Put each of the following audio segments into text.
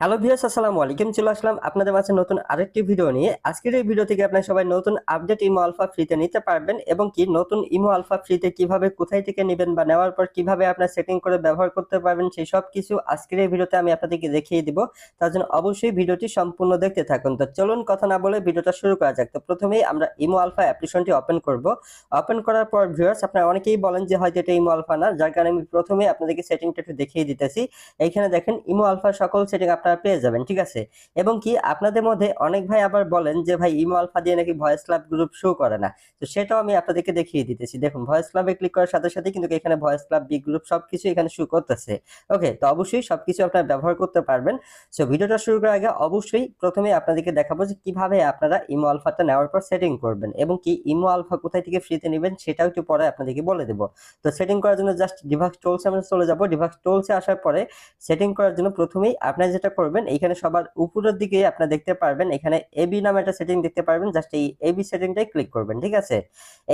Hello viewers আসসালামু আলাইকুম। চলে আসলাম আপনাদের মাঝে নতুন আরেকটি ভিডিও নিয়ে। আজকের এই ভিডিও থেকে আপনারা সবাই নতুন আপডেট ইমো আলফা ফ্রিতে নিতে পারবেন এবং কি নতুন ইমো আলফা ফ্রিতে কীভাবে কোথায় থেকে নেবেন বা নেওয়ার পর কীভাবে আপনার সেটিং করে ব্যবহার করতে পারবেন, সেই সব কিছু আজকের এই ভিডিওতে আমি আপনাদেরকে দেখিয়ে দিব। তার জন্য অবশ্যই ভিডিওটি সম্পূর্ণ দেখতে থাকুন। তো চলুন কথা না বলে ভিডিওটা শুরু করা যাক। তো প্রথমেই আমরা ইমো আলফা অ্যাপ্লিকেশনটি ওপেন করব। ওপেন করার পর ভিউয়ার্স আপনারা অনেকেই বলেন যে হয়তো এটা ইমো আলফা না। যার কারণে আমি প্রথমে আপনাদেরকে সেটিংটা একটু দেখিয়ে দিতেছি। এইখানে দেখেন ইমো আলফা সকল সেটিং আপনারা পেয়ে যাবেন, ঠিক আছে? এবং কি আপনাদের মধ্যে অনেক ভাই আবার বলেন যে, ভাই, ইমো আলফা দিয়ে নাকি ভয়েস ক্লাব গ্রুপ শো করে না? তো সেটাও আমি আপনাদেরকে দেখিয়ে দিতেছি। দেখুন, ভয়েস ক্লাবে ক্লিক করার সাথে সাথে কিন্তু এখানে ভয়েস ক্লাব বি গ্রুপ সবকিছু এখানে শো করতেছে। ওকে তো অবশ্যই সবকিছু আপনারা ব্যবহার করতে পারবেন। সো ভিডিওটা শুরু করার আগে অবশ্যই প্রথমে আপনাদেরকে দেখাবো যে কীভাবে আপনারা ইমো আলফাটা নেওয়ার পর সেটিং করবেন এবং কি ইমো আলফা কোথায় থেকে ফ্রিতে নেবেন সেটাও একটু পরে আপনাদেরকে বলে দেবো। তো সেটিং করার জন্য জাস্ট ডিভাক্স টোলস আমরা চলে যাব। ডিভাক্স টোলসে আসার পরে সেটিং করার জন্য প্রথমেই আপনারা যেটা করবেন। এইখানে সবার উপরের দিকে আপনারা দেখতে পারবেন, এখানে এবি নামে একটা সেটিং দেখতে পারবেন জাস্ট এই এবি সেটিংটাই ক্লিক করবেন, ঠিক আছে?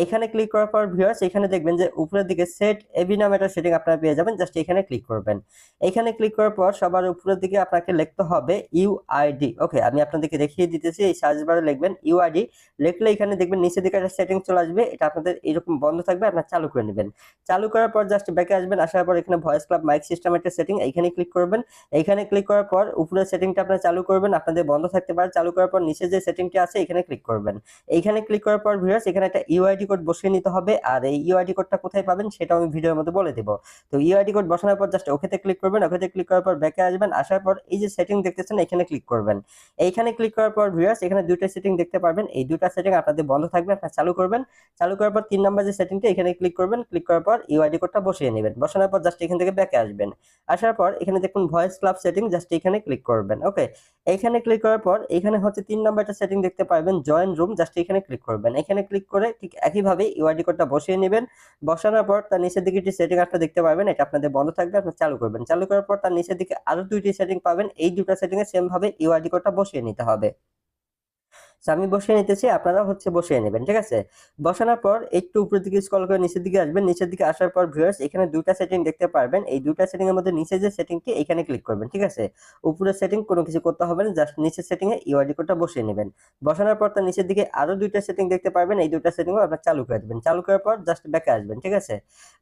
এইখানে ক্লিক করার পর ভিউয়ার্স এখানে দেখবেন যে উপরের দিকে সেট এবি নামে একটা সেটিং আপনারা পেয়ে যাবেন জাস্ট এখানে ক্লিক করবেন। এইখানে ক্লিক করার পর সবার উপরের দিকে আপনাকে লিখতে হবে ইউআইডি ওকে আমি আপনাদেরকে দেখিয়ে দিতেছি, এই সার্চ বারে লিখবেন ইউআইডি লিখলে এখানে দেখবেন নিচের দিকে একটা সেটিং চলে আসবে, এটা আপনাদের এরকম বন্ধ থাকবে, আপনারা চালু করে নেবেন। চালু করার পর জাস্ট ব্যাকে আসবেন, আসার পর এখানে ভয়েস ক্লাব মাইক সিস্টেম একটা সেটিং এখানে ক্লিক করবেন। এইখানে ক্লিক করার পর উপরের সেটিংটা আপনারা চালু করবেন, আপনাদের বন্ধ থাকতে পারে। চালু করার পর নিচে যে সেটিংটি আছে, এখানে ক্লিক করবেন। এইখানে ক্লিক করার পর ভিউয়ার্স এখানে একটা ইউআইডি কোড বসিয়ে নিতে হবে। আর এই ইউআইডি কোডটা কোথায় পাবেন সেটা আমি ভিডিওর মধ্যে বলে দেব। তো ইউআইডি কোড বসানোর পর জাস্ট ওকেতে ক্লিক করবেন। ওকেতে ক্লিক করার পর ব্যাকে আসবেন। আসার পর এই যে সেটিং দেখতেছেন, এখানে ক্লিক করবেন। এইখানে ক্লিক করার পর ভিউয়ার্স এখানে দুইটা সেটিং দেখতে পারবেন। এই দুইটা সেটিং আপনাদের বন্ধ থাকবে, আপনারা চালু করবেন। চালু করার পর তিন নাম্বার যে সেটিংটা এখানে ক্লিক করবেন। ক্লিক করার পর ইউআইডি কোডটা বসিয়ে নেবেন। বসানোর পর জাস্ট এখান থেকে ব্যাকে আসবেন। আসার পর এখানে দেখুন ভয়েস ক্লাব সেটিং জাস্ট এখানে ক্লিক করবেন ওকে এখানে ক্লিক করার পর এখানে হচ্ছে তিন নম্বর একটা সেটিং দেখতে পাবেন জয়েন রুম জাস্ট এখানে ক্লিক করবেন। এখানে ক্লিক করে ঠিক একইভাবে ইউআইডি কোডটা বসিয়ে নেবেন, বসানোর পর তার নিচের দিকে একটি সেটিং একটা দেখতে পাবেন এটা আপনাদের বন্ধ থাকবে, আপনি চালু করবেন। চালু করার পর তার নিচের দিকে আরও দুইটি সেটিং পাবেন, এই দুটো সেটিং এ সেম ভাবে ইউআইডি কোডটা বসিয়ে নিতে হবে। আমি বসিয়ে নিতেছি, আপনারা হচ্ছে বসিয়ে নেবেন, ঠিক আছে? বসানোর পর একটু উপরের দিকে স্ক্রল করে নিচের দিকে আসবেন, নিচের দিকে আসার পর ভিউয়ার্স এখানে দুইটা সেটিং দেখতে পারবেন, এই দুইটা সেটিং এর মধ্যে নিচে যে সেটিংটি এখানে ক্লিক করবেন, ঠিক আছে? উপরের সেটিং কোনো কিছু করতে হবে না জাস্ট নিচের সেটিং এ ইউআইডি কোডটা বসিয়ে নেবেন। বসানোর পর তার নিচের দিকে আরও দুইটা সেটিং দেখতে পারবেন, এই দুইটা সেটিংও আপনারা চালু করে দেবেন। চালু করার পর জাস্ট ব্যাকে আসবেন, ঠিক আছে?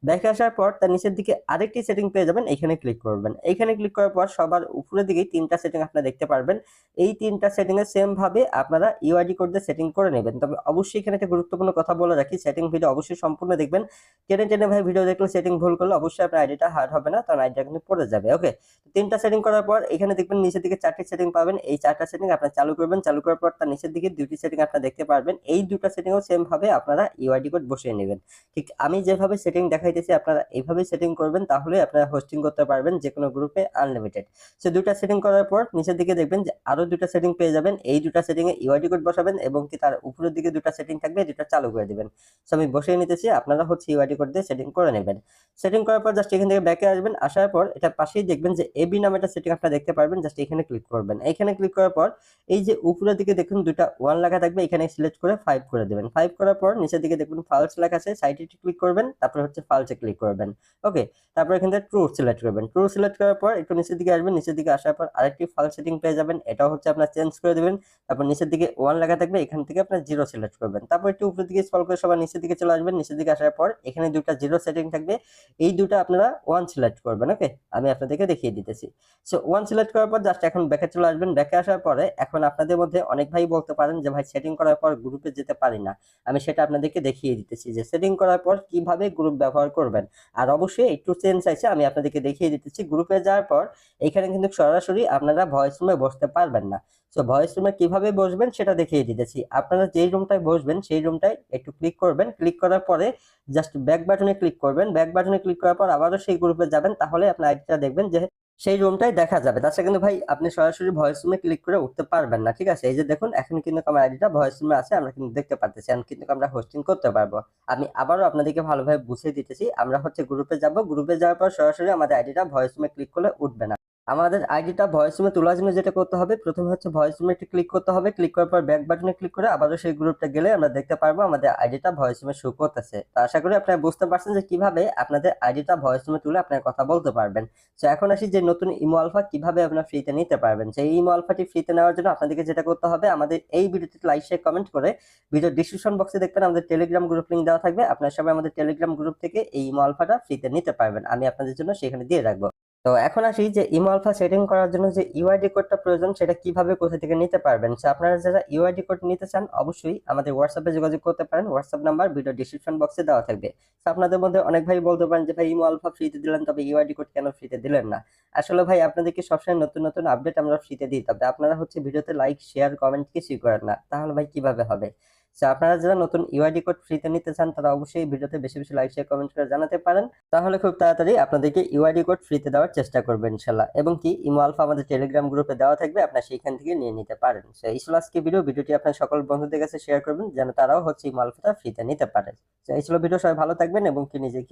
ব্যাকে আসার পর তার নিচের দিকে আরেকটি সেটিং পেয়ে যাবেন, এখানে ক্লিক করবেন। এইখানে ক্লিক করার পর সবার উপরের দিকেই তিনটা সেটিং আপনারা দেখতে পারবেন। এই তিনটা সেটিং এ সেম ভাবে আপনারা ইউআইডি কোড দিয়ে সেটিং করে নেবেন। তবে অবশ্যই এখানে একটা গুরুত্বপূর্ণ কথা বলে রাখি সেটিং ভিডিও অবশ্যই সম্পূর্ণ দেখবেন। টেনে টেনে ভাই ভিডিও দেখলে সেটিং ভুল করলে অবশ্যই আপনার আইডিটা হার্ড হবে না কারণ আইডিটা কিন্তু পড়ে যাবে ওকে তিনটা সেটিং করার পর এখানে দেখবেন নিচের দিকে চারটি সেটিং পাবেন। এই চারটা সেটিং আপনারা চালু করবেন। চালু করার পর তার নিচের দিকে দুটি সেটিং আপনারা দেখতে পারবেন। এই দুটো সেটিংও সেম ভাবে আপনারা ইউআইডি কোড বসিয়ে নেবেন। ঠিক আমি যেভাবে সেটিং দেখাইতেছি, আপনারা এইভাবে সেটিং করবেন তাহলে আপনারা হোস্টিং করতে পারবেন যে কোনো গ্রুপে আনলিমিটেড সো দুটা সেটিং করার পর নিচের দিকে দেখবেন যে আরও দুটা সেটিং পেয়ে যাবেন। এই দুটা সেটিং এ ইউআইডি কোড বসাবেন এবং কি তার উপরের দিকে দুটা সেটিং থাকবে দুটা চালু করে দিবেন। সো আমি বসিয়ে নিতেছি, আপনারা হচ্ছে ইউআইডি কোড দিয়ে সেটিং করে নেবেন। সেটিং করার পর জাস্ট এখান থেকে ব্যাকে আসবেন। আসার পর এটা পাশেই দেখবেন যে এবি নামে একটা সেটিং আপনারা দেখতে পারবেন জাস্ট এখানে ক্লিক করবেন। এখানে ক্লিক করার পর এই যে উপরের দিকে দেখুন দুটা ওয়ান লেখা থাকবে, এখানে সিলেক্ট করে ফাইভ করে দেবেন। ফাইভ করার পর নিচের দিকে দেখুন ফালস লেখা আছে সাইডে ক্লিক করবেন, তারপর হচ্ছে ফালসে ক্লিক করবেন। ওকে তারপর এখান থেকে ট্রু সিলেক্ট করবেন। ট্রু সিলেক্ট করার পর একটু নিচের দিকে আসবেন, নিচের দিকে আসার পর আরেকটি ফাল সেটিং পেয়ে যাবেন, এটাও হচ্ছে আপনার চেঞ্জ করে দেবেন। তারপর নিচের দিকে ওয়ান লেখা থাকবে, এখান থেকে আপনার জিরো সিলেক্ট করবেন। তারপর একটু উপরের দিকে স্ক্রল করে সবার নিচের দিকে চলে আসবেন, নিচের দিকে আসার পর এখানে দুটা জিরো সেটিং থাকবে, এই দুটো আপনারা ওয়ান সিলেক্ট করবেন। ওকে আমি আপনাদেরকে দেখিয়ে দিতেছি সো ওয়ান সিলেক্ট করার পর জাস্ট এখন ব্যাকে চলে আসবেন। ব্যাকে আসার পরে এখন আপনাদের মধ্যে অনেক ভাই বলতে পারেন যে, ভাই সেটিং করার পর গ্রুপে যেতে পারি না। আমি সেটা আপনাদেরকে দেখিয়ে দিতেছি যে সেটিং করার পর কীভাবে গ্রুপ ব্যবহার করবেন। আর অবশ্যই একটু চেঞ্জ আছে, আমি আপনাদেরকে দেখিয়ে দিতেছি। গ্রুপে যাওয়ার পর এখানে কিন্তু সরাসরি আপনারা ভয়েস রুমে বসতে পারবেন না। সো ভয়েস রুমে কীভাবে বসবেন সেটা দেখিয়ে দিতেছি। আপনারা যেই রুমটায় বসবেন, সেই রুমটায় একটু ক্লিক করবেন। ক্লিক করার পরে জাস্ট ব্যাক বাটনে ক্লিক করবেন। ব্যাক বাটনে ক্লিক করার পর আবারও সেই গ্রুপে যাবেন। তাহলে আপনার আইডিটা দেখবেন যে সেই রুমটাই দেখা যাবে। তাছাড়া কিন্তু ভাই, আপনি সরাসরি ভয়েস রুমে ক্লিক করে উঠতে পারবেন না, ঠিক আছে? এই যে দেখুন, এখন কিন্তু আমার আইডিটা ভয়েস রুমে আছে, আমরা কিন্তু দেখতে পারতেছি। এখন কিন্তু আমরা হোস্টিং করতে পারব। আমি আবারও আপনাদেরকে ভালোভাবে বুঝিয়ে দিতেছি, আমরা হচ্ছে গ্রুপে যাব। গ্রুপে যাওয়ার পর সরাসরি আমাদের আইডিটা ভয়েস রুমে ক্লিক করলে উঠবে না। আমাদের আইডিটা ভয়েস রুমে তোলার জন্য যেটা করতে হবে, প্রথমে হচ্ছে ভয়েস রুমে একটু ক্লিক করতে হবে। ক্লিক করার পর ব্যাক বাটনে ক্লিক করে আবারও সেই গ্রুপটা গেলে আমরা দেখতে পারব আমাদের আইডিটা ভয়েস রুমে শো করতেছে। তো আশা করি আপনারা বুঝতে পারছেন যে কীভাবে আপনাদের আইডিটা ভয়েস রুমে তুলে আপনার কথা বলতে পারবেন। তো এখন আসি যে নতুন ইমো আলফা কীভাবে আপনারা ফ্রিতে নিতে পারবেন। সেই ইমো আলফাটি ফ্রিতে নেওয়ার জন্য আপনাদেরকে যেটা করতে হবে, আমাদের এই ভিডিওতে লাইক শেয়ার কমেন্ট করে ভিডিও ডিসক্রিপশন বক্সে দেখবেন আমাদের টেলিগ্রাম গ্রুপ লিঙ্ক দেওয়া থাকবে। আপনারা সবাই আমাদের টেলিগ্রাম গ্রুপ থেকে এই ইমো আলফাটা ফ্রিতে নিতে পারবেন। আমি আপনাদের জন্য সেখানে দিয়ে রাখব। তো এখন আসি যে ইমো আলফা সেটিং করার জন্য যে ইউআইডি কোডটা প্রয়োজন, সেটা কীভাবে কোথা থেকে নিতে পারবেন? সো আপনারা যারা ইউআইডি কোড নিতে চান, অবশ্যই আমাদের হোয়াটসঅ্যাপে যোগাযোগ করতে পারেন। হোয়াটসঅ্যাপ নাম্বার ভিডিও ডিসক্রিপশন বক্সে দেওয়া থাকবে। তো আপনাদের মধ্যে অনেক ভাই বলতে পারেন যে, ভাই, ইমো আলফা ফ্রিতে দিলেন, তবে ইউআইডি কোড কেন ফ্রিতে দিলেন না? আসলে ভাই, আপনাদেরকে সবসময় নতুন নতুন আপডেট আমরা ফ্রিতে দিই, তবে আপনারা হচ্ছে ভিডিওতে লাইক শেয়ার কমেন্ট কিছুই করেন না। তাহলে ভাই, কীভাবে হবে? তো আপনারা যারা নতুন ইউআইডি কোড ফ্রিতে নিতে চান, তারা অবশ্যই ভিডিওতে বেশি বেশি লাইক শেয়ার কমেন্ট করে জানাতে পারেন। তাহলে খুব তাড়াতাড়ি আপনাদেরকে ইউআইডি কোড ফ্রিতে দেওয়ার চেষ্টা করবেন ইনশাল্লাহ এবং কি, ইমো আলফা আমাদের টেলিগ্রাম গ্রুপে দেওয়া থাকবে, আপনারা সেইখান থেকে নিয়ে নিতে পারেন। সো এই ছিল আজকে ভিডিও ভিডিওটি আপনার সকল বন্ধুদের কাছে শেয়ার করবেন, যেন তারাও হচ্ছে ইমো আলফাটা ফ্রিতে নিতে পারে। সো এই ছিল ভিডিও সবাই ভালো থাকবেন এবং কি নিজেকে